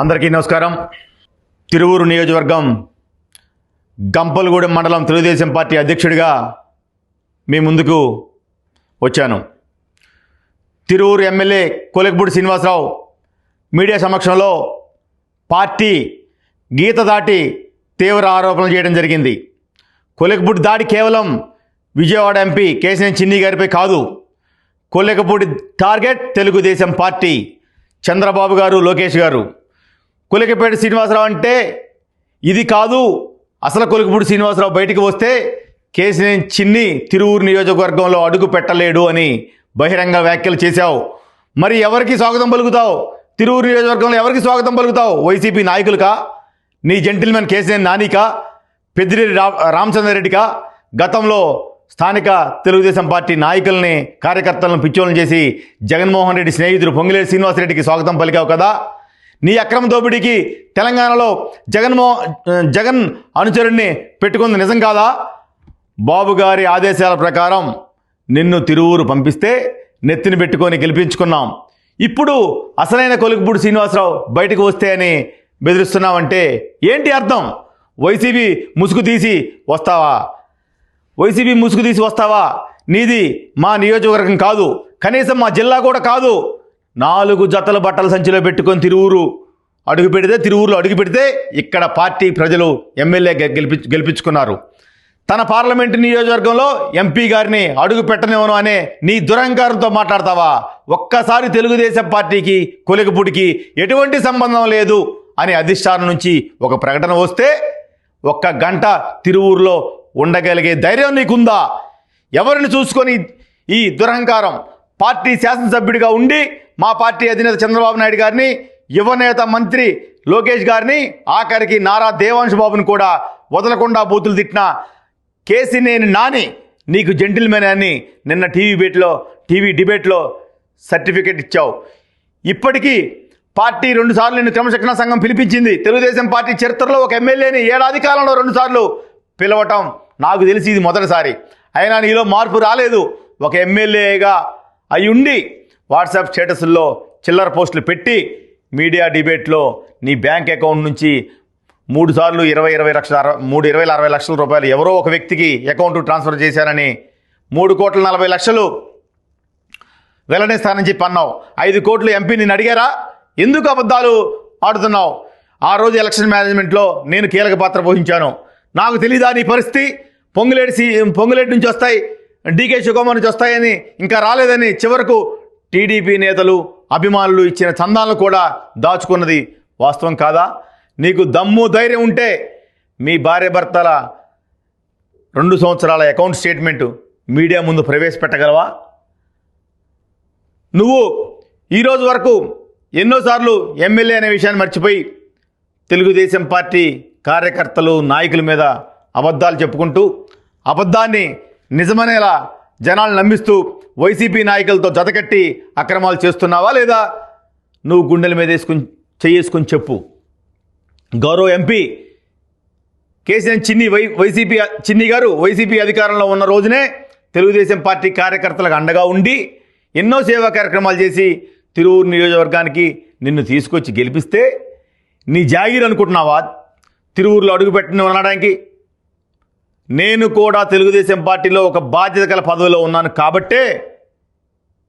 అందరికీ నమస్కారం. తిరువూరు నియోజకవర్గం గంపలగూడెం మండలం తెలుగుదేశం పార్టీ అధ్యక్షుడిగా మీ ముందుకు వచ్చాను. తిరువూరు ఎమ్మెల్యే కొలకపూడి శ్రీనివాసరావు మీడియా సమక్షంలో పార్టీ గీత దాటి తీవ్ర ఆరోపణలు చేయడం జరిగింది. కొలకపూడి దాడి కేవలం విజయవాడ ఎంపీ కేసీఎన్ చిన్ని గారిపై కాదు. కొల్లెకపూడి టార్గెట్ తెలుగుదేశం పార్టీ చంద్రబాబు గారు లోకేష్ గారు. కొలికపేట శ్రీనివాసరావు అంటే ఇది కాదు. అసలు కొలికపూడి శ్రీనివాసరావు బయటికి వస్తే కేసీనేని చిన్ని తిరువురు నియోజకవర్గంలో అడుగు పెట్టలేడు అని బహిరంగ వ్యాఖ్యలు చేశావు. మరి ఎవరికి స్వాగతం పలుకుతావు? తిరువురు నియోజకవర్గంలో ఎవరికి స్వాగతం పలుకుతావు? వైసీపీ నాయకులకా? నీ జెంటిల్మెన్ కేసీనేని నానికా? పెద్దిరెడ్డి రా గతంలో స్థానిక తెలుగుదేశం పార్టీ నాయకుల్ని కార్యకర్తలను పిచ్చోళ్ళని చేసి జగన్మోహన్ రెడ్డి స్నేహితుడు పొంగిలేటి శ్రీనివాసరెడ్డికి స్వాగతం పలికావు కదా? నీ అక్రమ దోపిడీకి తెలంగాణలో జగన్మో జగన్ అనుచరుణ్ణి పెట్టుకుంది నిజం కాదా? బాబు గారి ఆదేశాల ప్రకారం నిన్ను తిరువురు పంపిస్తే నెత్తిని పెట్టుకొని గెలిపించుకున్నాం. ఇప్పుడు అసలైన కొలుకుపూడి శ్రీనివాసరావు బయటకు వస్తే అని బెదిరిస్తున్నావంటే ఏంటి అర్థం? వైసీపీ ముసుగు తీసి వస్తావా? వైసీపీ ముసుగు తీసి వస్తావా? నీది మా నియోజకవర్గం కాదు. కనీసం మా జిల్లా కూడా కాదు. నాలుగు జతల బట్టల సంచిలో పెట్టుకొని తిరువురు అడుగు పెడితే తిరువురులో అడుగు పెడితే ఇక్కడ పార్టీ ప్రజలు ఎమ్మెల్యే గెలిపి గెలిపించుకున్నారు. తన పార్లమెంటు నియోజకవర్గంలో ఎంపీ గారిని అడుగు పెట్టనివ్వను అనే నీ దురహంకారంతో మాట్లాడతావా? ఒక్కసారి తెలుగుదేశం పార్టీకి కొలికపూడికి ఎటువంటి సంబంధం లేదు అని అధిష్టానం నుంచి ఒక ప్రకటన వస్తే ఒక్క గంట తిరువూరులో ఉండగలిగే ధైర్యం నీకుందా? ఎవరిని చూసుకొని ఈ దురహంకారం పార్టీ శాసనసభ్యుడిగా ఉండి మా పార్టీ అధినేత చంద్రబాబు నాయుడు గారిని యువనేత మంత్రి లోకేష్ గారిని ఆఖరికి నారా దేవాంశ్ బాబుని కూడా వదలకుండా బూతులు తిట్టిన కేసినేని నాని నీకు జెంటిల్మెన్ అని నిన్న టీవీ బేట్లో టీవీ డిబేట్లో సర్టిఫికెట్ ఇచ్చావు. ఇప్పటికీ పార్టీ రెండుసార్లు నిన్ను క్రమశిక్షణ సంఘం పిలిపించింది. తెలుగుదేశం పార్టీ చరిత్రలో ఒక ఎమ్మెల్యేని ఏడాది కాలంలో రెండుసార్లు పిలవటం నాకు తెలిసి ఇది మొదటిసారి. అయినా నీలో మార్పు రాలేదు. ఒక ఎమ్మెల్యేగా అయి ఉండి వాట్సాప్ స్టేటస్ల్లో చిల్లర పోస్టులు పెట్టి మీడియా డిబేట్లో నీ బ్యాంక్ అకౌంట్ నుంచి మూడు సార్లు ఇరవై ఇరవై లక్షల మూడు ఇరవై అరవై లక్షల రూపాయలు ఎవరో ఒక వ్యక్తికి అకౌంట్ ట్రాన్స్ఫర్ చేశారని మూడు కోట్ల నలభై లక్షలు వెల్లడిస్తానని చెప్పి అన్నావు. ఐదు కోట్లు ఎంపీ నేను అడిగారా? ఎందుకు అబద్ధాలు ఆడుతున్నావు? ఆ రోజు ఎలక్షన్ మేనేజ్మెంట్లో నేను కీలక పాత్ర పోషించాను. నాకు తెలియదా నీ పరిస్థితి? పొంగులేటి సి పొంగులేటి నుంచి వస్తాయి డీకే శివకుమార్ నుంచి వస్తాయని ఇంకా రాలేదని చివరకు టీడీపీ నేతలు అభిమానులు ఇచ్చిన చందాలను కూడా దాచుకున్నది వాస్తవం కాదా? నీకు దమ్ము ధైర్యం ఉంటే మీ భార్య భర్తల రెండు సంవత్సరాల అకౌంట్ స్టేట్మెంటు మీడియా ముందు ప్రవేశపెట్టగలవా? నువ్వు ఈరోజు వరకు ఎన్నోసార్లు ఎమ్మెల్యే అనే విషయాన్ని మర్చిపోయి తెలుగుదేశం పార్టీ కార్యకర్తలు నాయకుల మీద అబద్ధాలు చెప్పుకుంటూ అబద్ధాన్ని నిజమనేలా జనాలు నమ్మిస్తూ వైసీపీ నాయకులతో జతకట్టి అక్రమాలు చేస్తున్నావా లేదా నువ్వు గుండెల మీద వేసుకుని చేసుకుని చెప్పు. గౌరవ ఎంపీ కేసీఆర్ చిన్ని Y YCP Chinni garu YCP అధికారంలో ఉన్న రోజునే తెలుగుదేశం పార్టీ కార్యకర్తలకు అండగా ఉండి ఎన్నో సేవా కార్యక్రమాలు చేసి తిరువురు నియోజకవర్గానికి నిన్ను తీసుకొచ్చి గెలిపిస్తే నీ జాగీర్ అనుకుంటున్నావా? తిరువురులో అడుగుపెట్టిన ఉండడానికి నేను కూడా తెలుగుదేశం పార్టీలో ఒక బాధ్యత గల పదవిలో ఉన్నాను కాబట్టే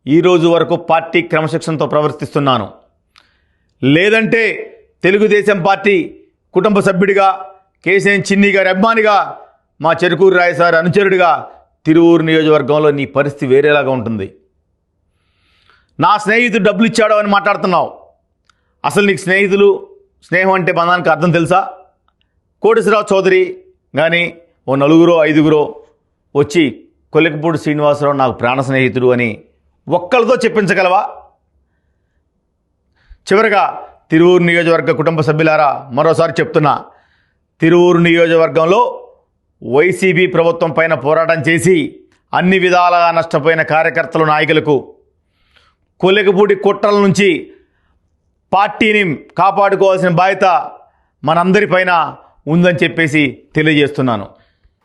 ఈరోజు వరకు పార్టీ క్రమశిక్షణతో ప్రవర్తిస్తున్నాను. లేదంటే తెలుగుదేశం పార్టీ కుటుంబ సభ్యుడిగా కేసీఎన్ చిన్ని గారి అభిమానిగా మా చెరుకూరు రాయసారి అనుచరుడిగా తిరువూరు నియోజకవర్గంలో నీ పరిస్థితి వేరేలాగా ఉంటుంది. నా స్నేహితుడు డబ్బులు ఇచ్చాడో అని మాట్లాడుతున్నావు. అసలు నీకు స్నేహితులు స్నేహం అంటే బంధానికి అర్థం తెలుసా? కోటేశ్వరరావు చౌదరి కానీ ఓ నలుగురో ఐదుగురో వచ్చి కొలికపూడి శ్రీనివాసరావు నాకు ప్రాణ స్నేహితుడు అని ఒక్కరితో చెప్పించగలవా? చివరగా తిరువూరు నియోజకవర్గ కుటుంబ సభ్యులారా మరోసారి చెప్తున్నా తిరువూరు నియోజకవర్గంలో వైసీపీ ప్రభుత్వం పైన పోరాటం చేసి అన్ని విధాలుగా నష్టపోయిన కార్యకర్తలు నాయకులకు కొలికపూడి కుట్రల నుంచి పార్టీని కాపాడుకోవాల్సిన బాధ్యత మనందరిపైన ఉందని చెప్పేసి తెలియజేస్తున్నాను.